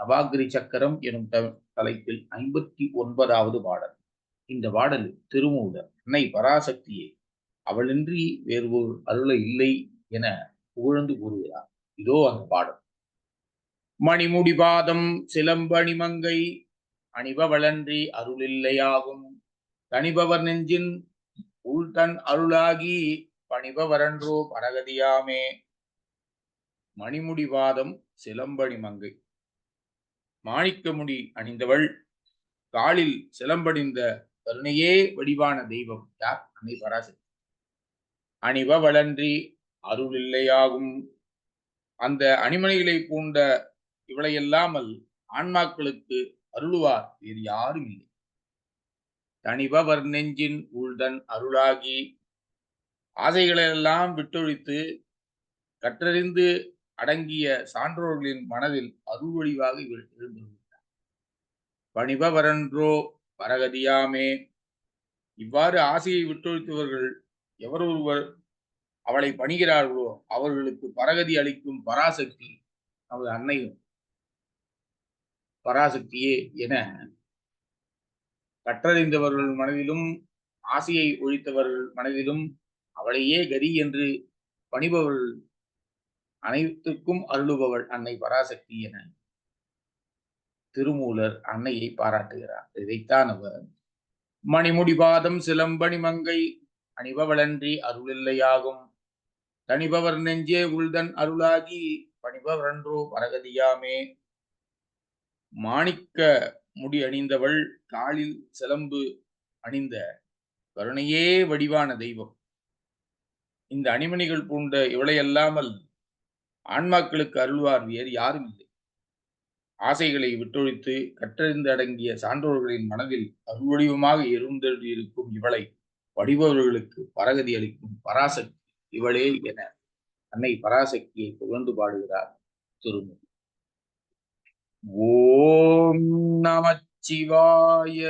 நவாகிரி சக்கரம் எனும் த- தலைப்பில் ஐம்பத்தி ஒன்பதாவது பாடல். இந்த பாடல் திருமூலர் அன்னை பராசக்தியை அவளின்றி வேறு ஒரு அருளை இல்லை என புகழ்ந்து கூறுகிறார். இதோ அந்த பாடல். மணிமுடி பாதம் சிலம்பணிமங்கை அணிபவளன்றி அருளில்லையாகும் தனிபவர் நெஞ்சின் உள்தன் அருளாகி பணிபவரன்றோ பரகதியாமே. மணிமுடிவாதம் சிலம்பணி மங்கை மாணிக்கமுடி அணிந்தவள். காலில் சிலம்படிந்த கருணையே வடிவான தெய்வம். யார்? அன்னை பராசக்தி. அணிபவளன்றி அருள் இல்லையாகும். அந்த அணிமணிகளை பூண்ட இவளையல்லாமல் ஆன்மாக்களுக்கு அருளுவார். வேறு யாரும் இல்லை. தனிபவர் நெஞ்சின் உள்தன் அருளாகி ஆசைகளெல்லாம் விட்டொழித்து கற்றறிந்து அடங்கிய சான்றோர்களின் மனதில் அருள்வடிவாக இவர் எழுந்துள்ளார் பணிபவரன்றோ பரகதியாமே இவ்வாறு ஆசையை விட்டொழித்தவர்கள் எவரொருவர் அவளை பணிகிறார்களோ அவர்களுக்கு பரகதி அளிக்கும் பராசக்தி நமது அன்னையும். பராசக்தியே என கற்றறிந்தவர்கள் மனதிலும் ஆசையை ஒழித்தவர்கள் மனதிலும் அவளையே கதி என்று பணிபவர்கள் அனைத்துக்கும் அருளுபவள் அன்னை பராசக்தி என திருமூலர் அன்னையை பாராட்டுகிறார். இதைத்தான் அவர் மணிமுடி பாதம் சிலம்பணி மங்கை அணிபவளன்றி அருளில்லையாகும். தனிபவர் நெஞ்சே உள்தன் அருளாகி பணிபவரன்றோ பரகதியாமே மாணிக்க முடி அணிந்தவள் காலில் சிலம்பு அணிந்த கருணையே வடிவான தெய்வம். இந்த அணிமணிகள் பூண்ட இவளையல்லாமல் ஆன்மாக்களுக்கு அருள்வார் வேறு யாரும் இல்லை. ஆசைகளை விட்டொழித்து கற்றறிந்து அடங்கிய சான்றோர்களின் மனதில் அருள்வடிவமாக இருந்தெழுதியிருக்கும் இவளை வடிபவர்களுக்கு பரகதி அளிக்கும் பராசக்தி இவளே என அன்னை பராசக்தியை புகழ்ந்து பாடுகிறார் திருமதி ஓம் நமச்சிவாய